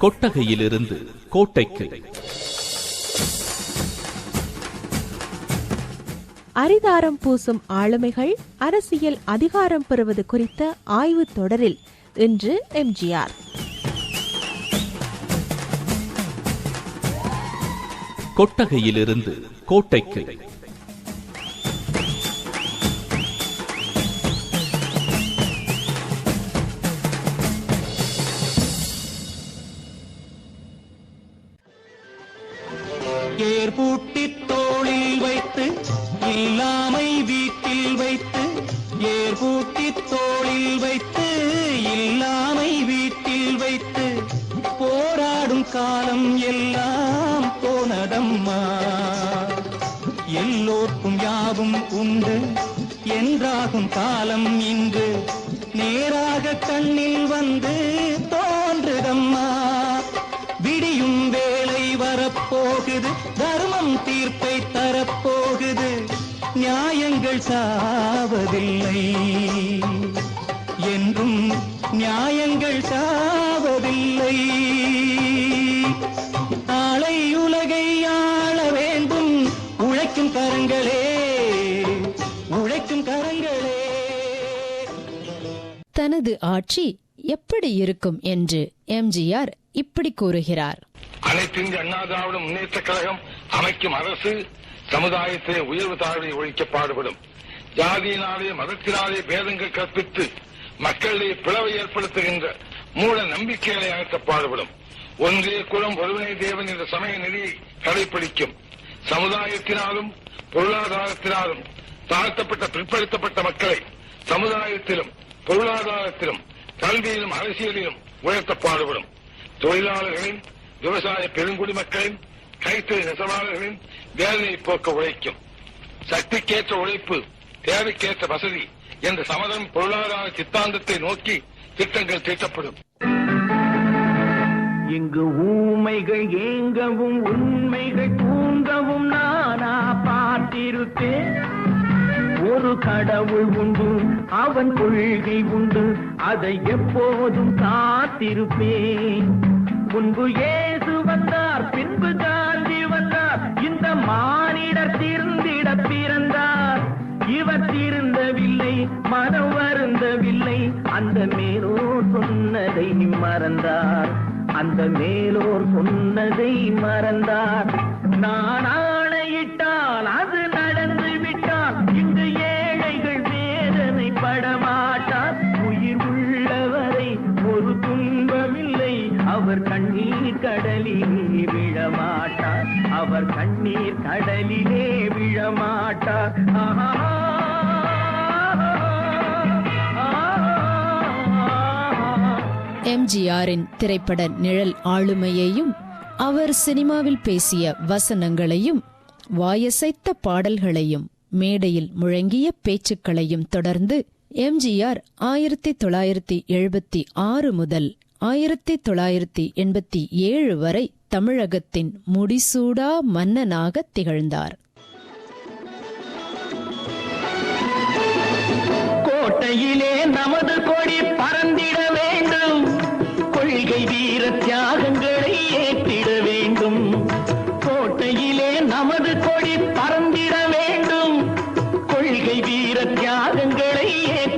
கொட்டகையிலிருந்து கோட்டைக்கு. அரிதாரம் பூசும் ஆளுமைகள் அரசியல் அதிகாரம் பெறுவது குறித்த ஆய்வுத் தொடரில் இன்று எம்ஜிஆர். கொட்டகையிலிருந்து கோட்டைக்கு. இல்லாமை வீட்டில் வைத்து ஏர் பூட்டி தோளில் வைத்து இல்லாமை வீட்டில் வைத்து போராடும் காலம் எல்லாம் போனதம்மா. எல்லோர்க்கும் யாவும் உண்டு என்றாகும் காலம் இன்று. நேராக கண்ணில் வந்து தோன்றுதம்மா. விடியும் வேலை வரப்போகுது நியாயங்கள் சாவதில்லை. என்றும் நியாயங்கள் சாவதில்லை. நாளை உலகை ஆள வேண்டும். உழைக்கும் கரங்களே உழைக்கும் கரங்களே. தனது ஆட்சி எப்படி இருக்கும் என்று எம்ஜிஆர் இப்படி கூறுகிறார். அனைத்து இந்திய அண்ணா திராவிட முன்னேற்ற கழகம் அமைக்கும் அரசு சமுதாயத்திலே உயர்வு தாழ்வை ஒழிக்க பாடுபடும். ஜாதியினாலே மதத்தினாலே பேதங்கள் கற்பித்து மக்களிடையே பிளவை ஏற்படுத்துகின்ற மூல நம்பிக்கைகளை அகற்ற பாடுபடும். ஒன்றே குலம் ஒருவனே தேவன் என்ற சமய நெறியை கடைபிடிக்கும் சமுதாயத்தினாலும் பொருளாதாரத்தினாலும் தாழ்த்தப்பட்ட பிற்படுத்தப்பட்ட மக்களை சமுதாயத்திலும் பொருளாதாரத்திலும் கல்வியிலும் அரசியலிலும் உயர்த்த பாடுபடும். தொழிலாளர்களின் விவசாய பெருங்குடி மக்களின் கைத்தறி நெசவாளர்களின் வேதனையை போக்க உழைக்கும். சக்திக்கேற்ற உழைப்பு தேவைக்கேற்ற வசதி என்ற சமதம் பொருளாதார சித்தாந்தத்தை நோக்கி திட்டங்கள் தீட்டப்படும். இங்கு ஊமைகள் ஏங்கவும் உண்மைகள் தூங்கவும் நானா பார்த்திருப்பேன் ஒரு கடவுள் உண்டு அவன் கொள்கை உண்டு அதை எப்போதும் காத்திருப்பேன். முன்பு ஏசு வந்தார் பின்புதான் இவர் திருந்தவில்லை மனம் வருந்தவில்லை. அந்த மேலோர் சொன்னதை மறந்தார். அந்த மேலோர் சொன்னதை மறந்தார். நான் ஆணையிட்டால் அது நடந்து விட்டால் இங்கு ஏழைகள் வேதனை படமாட்டார் உயிர் உள்ளவரை ஒரு துன்பமில்லை. அவர் கண்ணீர் கடலிலே விழமாட்டார் அவர் கண்ணீர் கடலிலே விழமாட்டார் ஆஹா எம்ஜிஆரின் திரைப்பட நிழல் ஆளுமையையும் அவர் சினிமாவில் பேசிய வசனங்களையும் வாயசைத்த பாடல்களையும் மேடையில் முழங்கிய பேச்சுக்களையும் தொடர்ந்து எம்ஜிஆர் ஆயிரத்தி தொள்ளாயிரத்தி எழுபத்தி ஆறு முதல் ஆயிரத்தி தொள்ளாயிரத்தி எண்பத்தி ஏழு வரை தமிழகத்தின் முடிசூடா மன்னனாக திகழ்ந்தார். கோட்டையிலே நமது வீர தியாகங்களை ஏற்றிட வேண்டும். கோட்டையிலே நமது கொடி பறந்திட வேண்டும். கொள்கை வீர தியாகங்களை ஏற்ற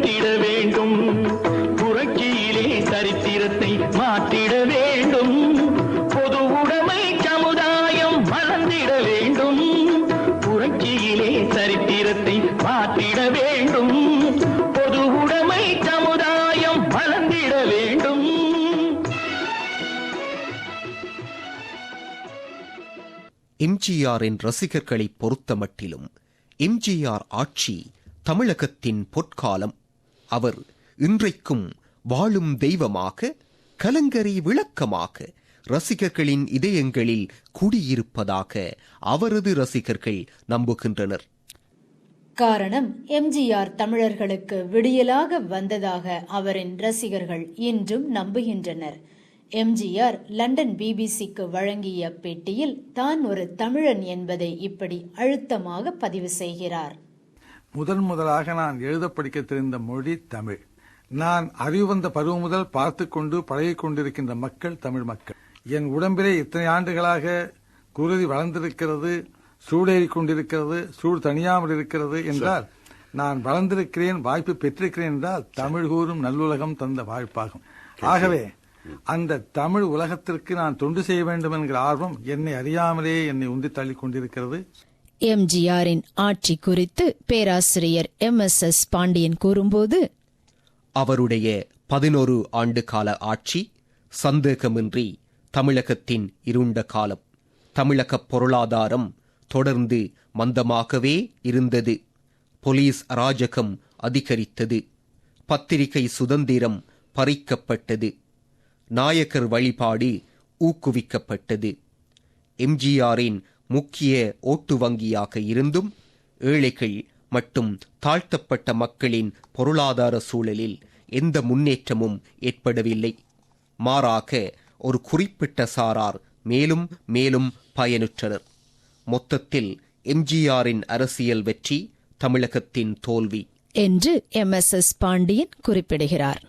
எம்ஜிஆரின் ரசிகர்களை பொறுத்தமட்டிலும் எம்ஜிஆர் ஆட்சி தமிழகத்தின் பொற்காலம். அவர் இன்றைக்கும் வாழும் தெய்வமாக கலங்கரை விளக்கமாக ரசிகர்களின் இதயங்களில் குடியிருப்பதாக அவரது ரசிகர்கள் நம்புகின்றனர். காரணம் எம்ஜிஆர் தமிழர்களுக்கு விடியலாக வந்ததாக அவரின் ரசிகர்கள் இன்றும் நம்புகின்றனர். எம்ஜிஆர் லண்டன் பிபிசிக்கு வழங்கிய பேட்டியில் தான் ஒரு தமிழன் என்பதை இப்படி அழுத்தமாக பதிவு செய்கிறார். முதன் முதலாக நான் எழுத படிக்க தெரிந்த மொழி தமிழ். நான் அறிவு வந்த பருவம் முதல் பார்த்து கொண்டு பழகிக் கொண்டிருக்கின்ற மக்கள் தமிழ் மக்கள். என் உடம்பிலே இத்தனை ஆண்டுகளாக குருதி வளர்ந்திருக்கிறது சூடேறி கொண்டிருக்கிறது சூடு தணியாமல் இருக்கிறது என்றால் நான் வளர்ந்திருக்கிறேன் வாய்ப்பு பெற்றிருக்கிறேன் என்றால் தமிழ் கூறும் நல்லுலகம் தந்த வாய்ப்பாகும். ஆகவே அந்த தமிழ் உலகத்திற்கு நான் தொண்டு செய்ய வேண்டும் என்கிற ஆர்வம் என்னை அறியாமலே என்னை உந்தி தள்ளிக் கொண்டிருக்கிறது. எம்ஜிஆரின் ஆட்சி குறித்து பேராசிரியர் எம் எஸ் எஸ் பாண்டியன் கூறும்போது அவருடைய பதினொரு ஆண்டு கால ஆட்சி சந்தேகமின்றி தமிழகத்தின் இருண்ட காலம் தமிழக பொருளாதாரம் தொடர்ந்து மந்தமாகவே இருந்தது. போலீஸ் அராஜகம் அதிகரித்தது. பத்திரிகை சுதந்திரம் பறிக்கப்பட்டது. நாயக்கர் வழிபாடு ஊக்குவிக்கப்பட்டது. எம்ஜிஆரின் முக்கிய ஓட்டு வங்கியாக இருந்தும் ஏழைகள் மற்றும் தாழ்த்தப்பட்ட மக்களின் பொருளாதார சூழலில் எந்த முன்னேற்றமும் ஏற்படவில்லை. மாறாக ஒரு குறிப்பிட்ட சாரார் மேலும் மேலும் பயனுற்றனர். மொத்தத்தில் எம்ஜிஆரின் அரசியல் வெற்றி தமிழகத்தின் தோல்வி. என்று எம் எஸ் எஸ் பாண்டியன் குறிப்பிடுகிறார்.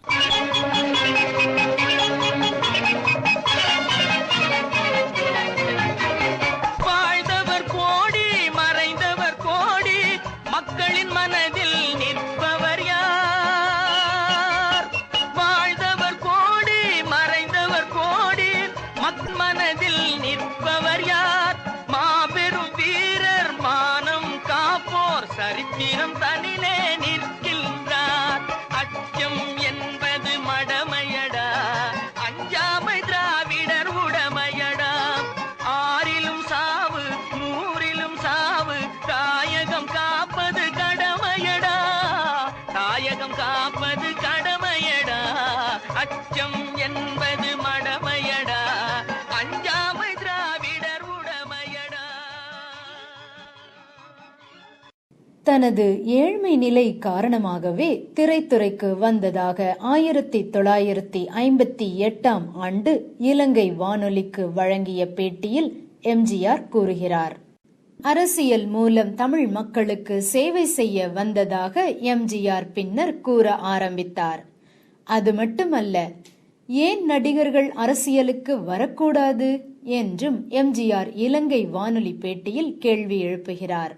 தனது ஏழ்மை நிலை காரணமாகவே திரைத்துறைக்கு வந்ததாக ஆயிரத்தி தொள்ளாயிரத்தி ஐம்பத்தி எட்டாம் ஆண்டு இலங்கை வானொலிக்கு வழங்கிய பேட்டியில் எம்ஜிஆர் கூறுகிறார். அரசியல் மூலம் தமிழ் மக்களுக்கு சேவை செய்ய வந்ததாக எம்ஜிஆர் பின்னர் கூற ஆரம்பித்தார். அது மட்டுமல்ல ஏன் நடிகர்கள் அரசியலுக்கு வரக்கூடாது? என்றும் எம்ஜிஆர் இலங்கை வானொலி பேட்டியில் கேள்வி எழுப்புகிறார்.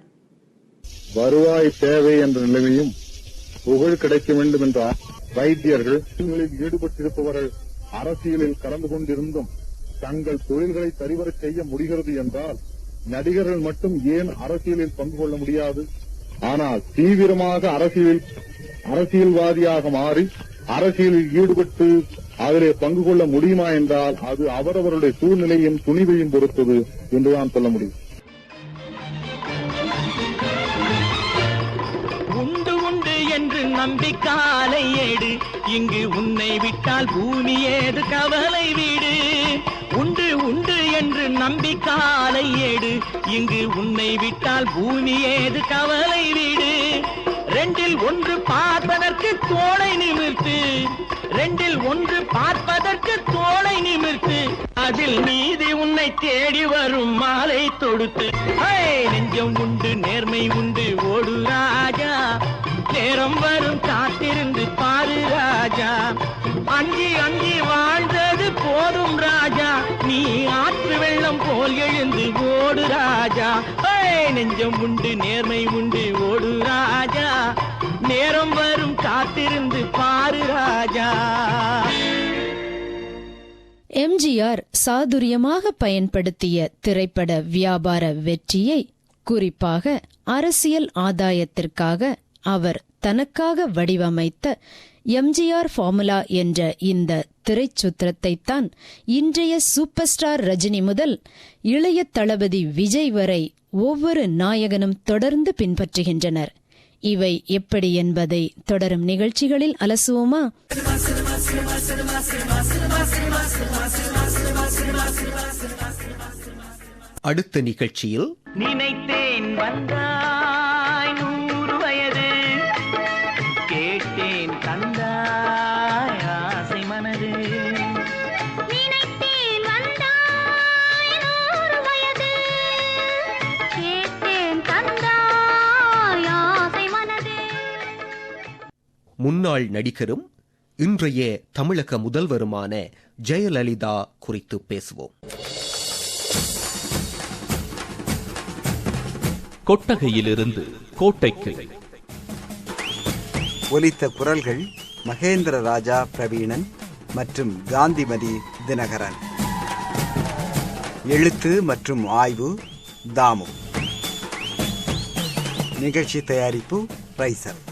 வருவாய் தேவை என்ற நிலைமையும் புகழ் கிடைக்க வேண்டும் என்ற வைத்தியர்கள் ஈடுபட்டிருப்பவர்கள் அரசியலில் கலந்து கொண்டிருந்தும் தங்கள் தொழில்களை தரிவர செய்ய முடிகிறது என்றால் நடிகர்கள் மட்டும் ஏன் அரசியலில் பங்கு கொள்ள முடியாது? ஆனால் தீவிரமாக அரசியலில் அரசியல்வாதியாக மாறி அரசியலில் ஈடுபட்டு அதிலே பங்கு கொள்ள முடியுமா என்றால் அது அவரவருடைய சூழ்நிலையும் துணிவையும் பொறுத்தது என்றுதான் சொல்ல முடியும். தம்பி காலை ஏடு இங்கு உன்னை விட்டால் பூமி ஏது கவலை வீடு? உண்டு உண்டு என்று நம்பி காலை ஏடு இங்கு உன்னை விட்டால் பூமி ஏது கவலை வீடு? ரெண்டில் ஒன்று பார்ப்பதற்கு தோலை நிமிர்த்து. ரெண்டில் ஒன்று பார்ப்பதற்கு தோலை நிமிர்த்து. அதில் நீதி உன்னை தேடி வரும் மாலை தொடுத்து. நெஞ்சம் உண்டு நேர்மை உண்டு ஓடு ராஜா. நேரம் வரும் காத்திருந்து பாரு ராஜா. அஞ்சி அஞ்சி வாழ்ந்தது போதும் ராஜா. நீ ஆற்று வெள்ளம் போல் எழுந்து ஓடு ராஜா. நெஞ்சம் உண்டு நேர்மை உண்டு ஓடு ராஜா. நேரம் வரும் காத்திருந்து பாரு ராஜா. எம்ஜிஆர் சாதுரியமாக பயன்படுத்திய திரைப்பட வியாபார வெற்றியை குறிப்பாக அரசியல் ஆதாயத்திற்காக அவர் தனக்காக வடிவமைத்த எம்ஜிஆர் ஃபார்முலா என்ற இந்த திரைச்சுத்திரத்தைத்தான் இன்றைய சூப்பர் ஸ்டார் ரஜினி முதல் இளைய தளபதி விஜய் வரை ஒவ்வொரு நாயகனும் தொடர்ந்து பின்பற்றுகின்றனர். இவை எப்படி என்பதை தொடரும் நிகழ்ச்சிகளில் அலசுவோமா? அடுத்த நிகழ்ச்சியில் நினைத்தேன் வந்தாய் முன்னாள் நடிகரும் இன்றைய தமிழக முதல்வருமான ஜெயலலிதா குறித்து பேசுவோம். கொட்டகையிலிருந்து கோட்டைக்கு. ஒலித்த குரல்கள் மகேந்திர ராஜா பிரவீணன் மற்றும் காந்திமதி தினகரன். எழுத்து மற்றும் ஆய்வு தாமு. நிகழ்ச்சி தயாரிப்பு ரைசல்